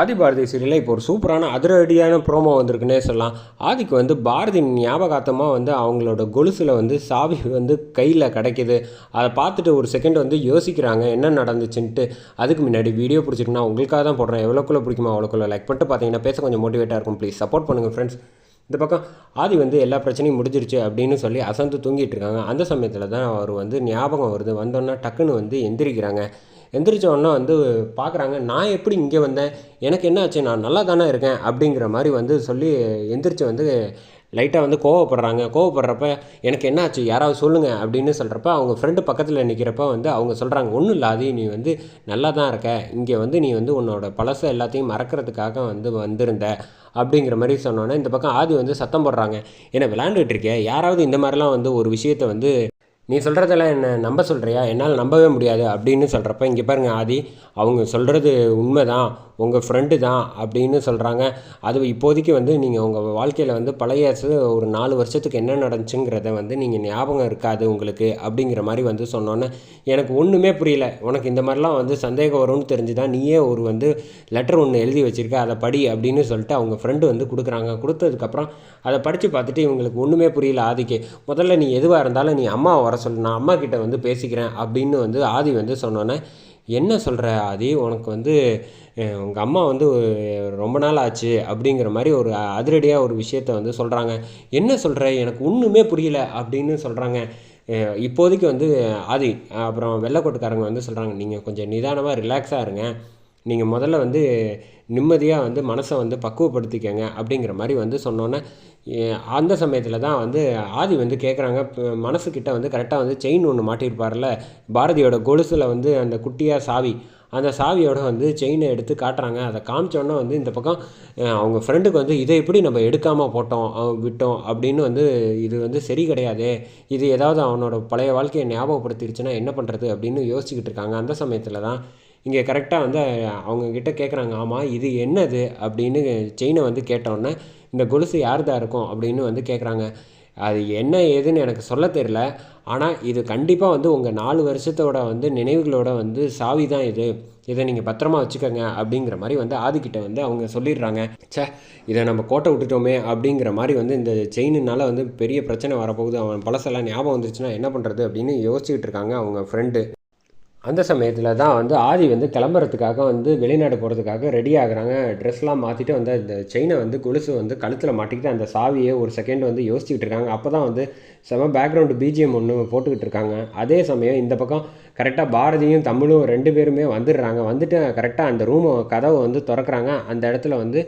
ஆதி பாரதி சீரியலில் இப்போ ஒரு சூப்பரான அதிரடியான ப்ரோமோ வந்திருக்குன்னே சொல்லலாம். ஆதிக்கு வந்து பாரதி ஞாபகார்த்தமாக வந்து அவங்களோட கொலுசில் வந்து சாவி வந்து கையில் கிடைக்கிது. அதை பார்த்துட்டு ஒரு செகண்ட் வந்து யோசிக்கிறாங்க என்ன நடந்துச்சுன்ட்டு. அதுக்கு முன்னாடி வீடியோ பிடிச்சிருக்குன்னா உங்களுக்காக தான் போடுறேன். எவ்வளோக்குள்ள பிடிக்குமா அவ்வளோக்குள்ள லைக் பண்ணிட்டு பார்த்தீங்கன்னா பேச கொஞ்சம் மோட்டிவேட்டாக இருக்கும். ப்ளீஸ் சப்போர்ட் பண்ணுங்கள் ஃப்ரெண்ட்ஸ் இந்த பக்கம் ஆதி வந்து எல்லா பிரச்சனையும் முடிஞ்சிருச்சு அப்படின்னு சொல்லி அசந்து தூங்கிட்டு இருக்காங்க. அந்த சமயத்தில் தான் அவர் வந்து ஞாபகம் வருது. வந்தோன்னே டக்குன்னு வந்து எந்திரிக்கிறாங்க. எந்திரிச்ச உடனே வந்து பார்க்குறாங்க நான் எப்படி இங்கே வந்தேன்? எனக்கு என்ன ஆச்சு? நான் நல்லா தானே இருக்கேன். அப்படிங்கிற மாதிரி வந்து சொல்லி எந்திரிச்சு வந்து லைட்டாக வந்து கோவப்படுறாங்க. கோவப்படுறப்ப எனக்கு என்ன ஆச்சு? யாராவது சொல்லுங்கள் அப்படின்னு சொல்கிறப்ப அவங்க ஃப்ரெண்டு பக்கத்தில் நிற்கிறப்ப வந்து அவங்க சொல்கிறாங்க ஒன்றும் இல்லை நீ வந்து நல்லா தான் இருக்க. இங்கே வந்து நீ வந்து உன்னோட பழசை எல்லாத்தையும் மறக்கிறதுக்காக வந்து வந்திருந்த. அப்படிங்கிற மாதிரி சொன்னோன்னே இந்த பக்கம் ஆதி வந்து சத்தம் போடுறாங்க. ஏன்னா விளையாண்டுட்டு யாராவது இந்த மாதிரிலாம் வந்து ஒரு விஷயத்தை வந்து நீ சொல்கிறதெல்லாம் என்ன? நம்ப சொல்கிறியா என்னால் நம்பவே முடியாது அப்படின்னு சொல்கிறப்ப இங்கே பாருங்கள் ஆதி அவங்க சொல்கிறது உண்மை தான் உங்கள் ஃப்ரெண்டு தான் அப்படின்னு சொல்கிறாங்க அது இப்போதைக்கு வந்து நீங்கள் உங்கள் வாழ்க்கையில் வந்து பழைய ஒரு நாலு வருஷத்துக்கு என்ன நடந்துச்சுங்கிறத வந்து நீங்கள் ஞாபகம் இருக்காது உங்களுக்கு அப்படிங்கிற மாதிரி வந்து சொன்னோன்னே எனக்கு ஒன்றுமே புரியல. உனக்கு இந்த மாதிரிலாம் வந்து சந்தேகம் வரும்னு தெரிஞ்சு தான் நீயே ஒரு வந்து லெட்டர் ஒன்று எழுதி வச்சுருக்க அதை படி அப்படின்னு சொல்லிட்டு அவங்க ஃப்ரெண்டு வந்து கொடுக்குறாங்க. கொடுத்ததுக்கப்புறம் அதை படித்து பார்த்துட்டு இவங்களுக்கு ஒன்றுமே புரியல ஆதிக்கு. முதல்ல நீ எதுவாக இருந்தாலும் நீ அம்மா வர சொல்லு நான் அம்மா கிட்ட வந்து பேசிக்கிறேன் அப்படின்னு வந்து ஆதி வந்து சொன்னோன்னே என்ன சொல்கிற ஆதி? உனக்கு வந்து உங்கள் அம்மா வந்து ரொம்ப நாள் ஆச்சு அப்படிங்கிற மாதிரி ஒரு அதிரடியாக ஒரு விஷயத்த வந்து சொல்கிறாங்க என்ன சொல்கிற எனக்கு ஒன்றுமே புரியல அப்படின்னு சொல்கிறாங்க இப்போதைக்கு வந்து ஆதி அப்புறம் வெள்ளைக்கோட்டுக்காரங்க வந்து சொல்கிறாங்க நீங்கள் கொஞ்சம் நிதானமாக ரிலாக்ஸாக இருங்க. நீங்கள் முதல்ல வந்து நிம்மதியாக வந்து மனசை வந்து பக்குவப்படுத்திக்கங்க அப்படிங்கிற மாதிரி வந்து சொன்னோன்னே அந்த சமயத்தில் தான் வந்து ஆதி வந்து கேட்குறாங்க மனசுக்கிட்ட வந்து கரெக்டாக வந்து செயின் ஒன்று மாட்டியிருப்பார்ல பாரதியோட கொலுசில் வந்து அந்த குட்டியாக சாவி அந்த சாவியோட வந்து செயினை எடுத்து காட்டுறாங்க. அதை காமிச்சோன்னே வந்து இந்த பக்கம் அவங்க ஃப்ரெண்டுக்கு வந்து இதை எப்படி நம்ம எடுக்காமல் போட்டோம் விட்டோம் அப்படின்னு வந்து இது வந்து சரி கிடையாது. இது ஏதாவது அவனோட பழைய வாழ்க்கையை ஞாபகப்படுத்திடுச்சுன்னா என்ன பண்ணுறது அப்படின்னு யோசிச்சுக்கிட்டு இருக்காங்க. அந்த சமயத்தில் தான் இங்கே கரெக்டாக வந்து அவங்கக்கிட்ட கேட்குறாங்க ஆமாம் இது என்னது? அப்படின்னு செயினை வந்து கேட்டோன்னே இந்த கொலுசு யார் தான் இருக்கும்? அப்படின்னு வந்து கேட்குறாங்க அது என்ன ஏதுன்னு எனக்கு சொல்ல தெரில ஆனால் இது கண்டிப்பாக வந்து உங்கள் நாலு வருஷத்தோட வந்து நினைவுகளோட வந்து சாவி தான் இது. இதை நீங்கள் பத்திரமா வச்சுக்கோங்க அப்படிங்கிற மாதிரி வந்து ஆதிக்கிட்ட வந்து அவங்க சொல்லிடுறாங்க. சே இதை நம்ம கோட்டை விட்டுட்டோமே அப்படிங்கிற மாதிரி வந்து இந்த செயினுனால வந்து பெரிய பிரச்சனை வரப்போகுது. அவன் பழசெல்லாம் ஞாபகம் வந்துருச்சுன்னா என்ன பண்ணுறது அப்படின்னு யோசிச்சுக்கிட்டு இருக்காங்க அவங்க ஃப்ரெண்டு அந்த சமயத்தில் தான் வந்து ஆதி வந்து கிளம்புறதுக்காக வந்து வெளிநாடு போகிறதுக்காக ரெடி ஆகுறாங்க. ட்ரெஸ்லாம் மாற்றிட்டு வந்து அந்த செயினை வந்து கொலுசு வந்து கழுத்தில் மாட்டிக்கிட்டு அந்த சாவியை ஒரு செகண்ட் வந்து யோசிச்சுக்கிட்டு இருக்காங்க. அப்போ தான் வந்து செம பேக்ரவுண்டு பிஜிஎம் ஒன்று போட்டுக்கிட்டு இருக்காங்க. அதே சமயம் இந்த பக்கம் கரெக்டாக பாரதியும் தமிழும் ரெண்டு பேருமே வந்துடுறாங்க. வந்துட்டு கரெக்டாக அந்த ரூமை கதவை வந்து திறக்கிறாங்க. அந்த இடத்துல வந்து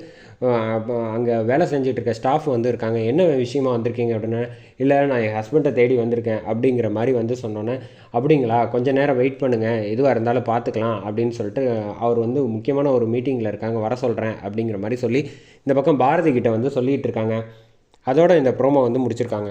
அங்கே வேலை செஞ்சிட்ருக்க ஸ்டாஃப் வந்து இருக்காங்க. என்ன விஷயமா வந்திருக்கீங்க அப்படின்னா இல்லை நான் என் ஹஸ்பண்டை தேடி வந்திருக்கேன் அப்படிங்கிற மாதிரி வந்து சொன்னோன்னே அப்படிங்களா கொஞ்சம் நேரம் வெயிட் பண்ணுங்கள் எதுவாக இருந்தாலும் பார்த்துக்கலாம் அப்படின்னு சொல்லிட்டு அவர் வந்து முக்கியமான ஒரு மீட்டிங்கில் இருக்காங்க. வர சொல்கிறேன் அப்படிங்கிற மாதிரி சொல்லி இந்த பக்கம் பாரதி கிட்ட வந்து சொல்லிகிட்டு இருக்காங்க. அதோட இந்த ப்ரோமோ வந்து முடிச்சிருக்காங்க.